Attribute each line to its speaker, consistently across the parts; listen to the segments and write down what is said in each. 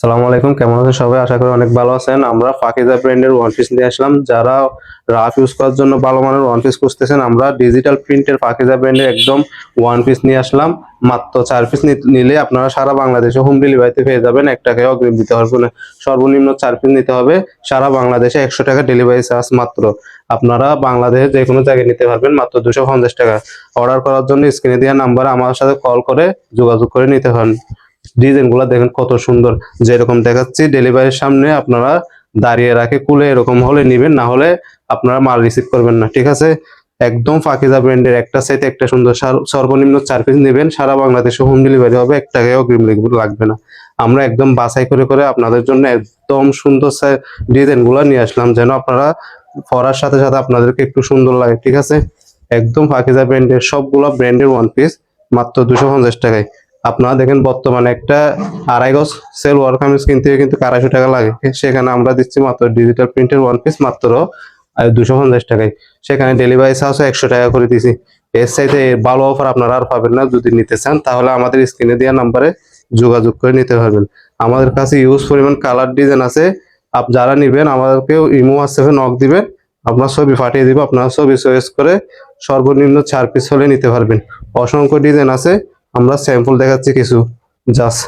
Speaker 1: সালামু আলাইকুম, কেমন আছেন সবাই? আশা করি অনেক ভালো আছেন। আমরা ফাকিজা ব্র্যান্ডের ওয়ান পিস নিয়ে আসলাম। যারা রাফ ইউজ করার জন্য ভালো মানের ওয়ান পিস খুঁজতেছেন, আমরা ডিজিটাল প্রিন্টের ফাকিজা ব্র্যান্ডের একদম ওয়ান পিস নিয়ে আসলাম। মাত্র চার পিস নিলে আপনারা সারা বাংলাদেশে হোম ডেলিভারিতে পেয়ে যাবেন। এক টাকায় অগ্রিম দিতে হবে। না সর্বনিম্ন চার পিস নিতে হবে। সারা বাংলাদেশে একশো টাকা ডেলিভারি চার্জ মাত্র। আপনারা বাংলাদেশে যে কোনো জায়গায় নিতে পারবেন। মাত্র দুশো পঞ্চাশ টাকা। অর্ডার করার জন্য স্ক্রিনে দেওয়া নাম্বার আমার সাথে কল করে যোগাযোগ করে নিতে পারেন। ডিজাইনগুলা দেখেন কত সুন্দর। যেরকম দেখাচ্ছি ডেলিভারির সামনে আপনারা দাঁড়িয়ে রাখে কুলে এরকম হলে নিবেন, না হলে আপনারা মাল রিসিভ করবেন না, ঠিক আছে? একদম ফাকিজা ব্র্যান্ডের একটা সাইতে একটা সুন্দর সার- সর্বনিম্ন চার পিস নেবেন, সারা বাংলাদেশে হোম ডেলিভারি হবে এক টাকায় অগ্রিম লাগবে না। আমরা একদম বাছাই করে করে আপনাদের জন্য একদম সুন্দর ডিজাইনগুলা নিয়ে আসলাম, যেন আপনারা পরার সাথে সাথে আপনাদেরকে একটু সুন্দর লাগে, ঠিক আছে? একদম ফাকিজা ব্র্যান্ডের সবগুলো ব্র্যান্ডের ওয়ান পিস মাত্র দুশো পঞ্চাশ টাকায়। আপনারা দেখেন বর্তমানে একটা আড়াই গজ সেল ওয়ার কামিজ কিনতে কিন্তু আড়াইশো টাকা লাগে। সেখানে আমরা দিচ্ছি মাত্র ডিজিটাল প্রিন্টের ওয়ান পিস মাত্র দুশো পঞ্চাশ টাকায়। সেখানে ডেলিভারি চার্জও একশো টাকা করে দিছি। এর সাইডে ভালো অফার আপনারা আর পাবেন না। যদি নিতে চান, তাহলে আমাদের স্ক্রিনে দেওয়া নাম্বারে যোগাযোগ করে নিতে পারবেন। আমাদের কাছে ইউজ পরিমাণ কালার ডিজাইন আছে। আপ, যারা নিবেন, আমাদেরকেও ইমো হোয়াটসঅ্যাপে নক দিবেন। আপনার ছবি পাঠিয়ে দিব। আপনার ছবি চয়েস করে সর্বনিম্ন চার পিস হলে নিতে পারবেন। অসংখ্য ডিজাইন আছে। আমরা স্যাম্পল দেখাচ্ছি কিছু জাস্ট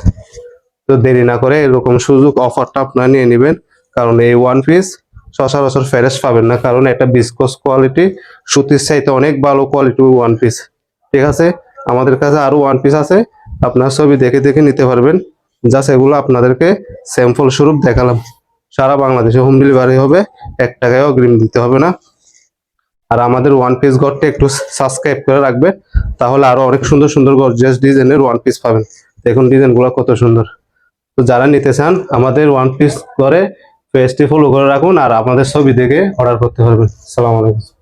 Speaker 1: তো দেরি না করে এরকম সুযোগ অফারটা আপনারা নিয়ে নেবেন। কারণ এই ওয়ান পিস সচরাচর ফেরেস পাবেন না, কারণ এটা বিস্কস কোয়ালিটি সুতির চাইতে অনেক ভালো কোয়ালিটি ওয়ান পিস ঠিক আছে? আমাদের কাছে আরও ওয়ান পিস আছে, আপনার ছবি দেখে দেখে নিতে পারবেন। জাস্ট এগুলো আপনাদেরকে স্যাম্পল স্বরূপ দেখালাম। সারা বাংলাদেশে হোম ডেলিভারি হবে, এক টাকায় অগ্রিম দিতে হবে না। আর আমাদের ওয়ান পিস ঘরটা একটু সাবস্ক্রাইব করে রাখবে, তাহলে আরও অনেক সুন্দর সুন্দর গর্জিয়াস ডিজাইনের ওয়ান পিস পাবেন। দেখুন ডিজাইনগুলো কত সুন্দর। তো যারা নিতে চান, আমাদের ওয়ান পিস করে পেজটি ফলো করে রাখুন আর আমাদের ছবি দেখে অর্ডার করতে পারবেন। সালাম আলাইকুম।